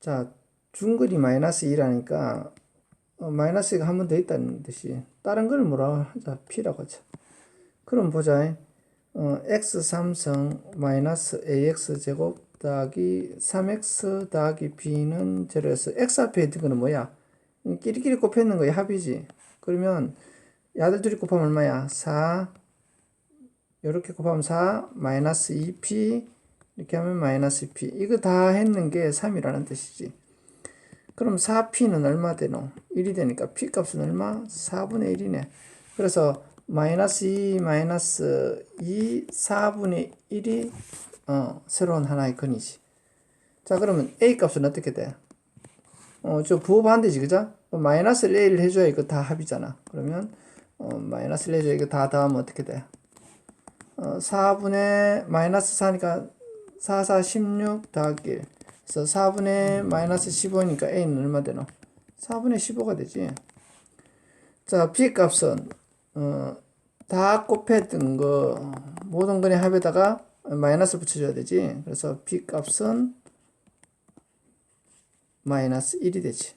자, 중거리 마이너스 2라니까 어, 마이너스가 한 번 더 있다는 뜻이 다른 걸 뭐라 하자? P라고 하자. 그럼 보자. 어, x 3성 마이너스 ax 제곱 더하기 3x 더하기 b는 제로에서 x 앞에 있는 거는 뭐야? 이 끼리끼리 곱했는 거야 합이지. 그러면 야들 둘이 곱하면 얼마야? 4 이렇게 곱하면 4 마이너스 2p 이렇게 하면 마이너스 p 이거 다 했는 게 3이라는 뜻이지 그럼 4p는 얼마 되노? 1이 되니까 p 값은 얼마? 4분의 1이네. 그래서 마이너스 2 마이너스 2 4분의 1이 어, 새로운 하나의 근이지. 자 그러면 a 값은 어떻게 돼? 어, 저 부호 반대지 그죠? 마이너스를 a를 해줘야 이거 다 합이잖아. 그러면 어, 마이너스를 해줘야 이거 다 더하면 어떻게 돼? 어, 4분의 마이너스 4니까 4, 4, 16 더하기 1 그래서 4분의 마이너스 15니까 a는 얼마 되노? 4분의 15가 되지. 자, b 값은 어, 다 곱했던 거 모든 근의 합에다가 마이너스 붙여줘야 되지. 그래서 b 값은 마이너스 1이 되지.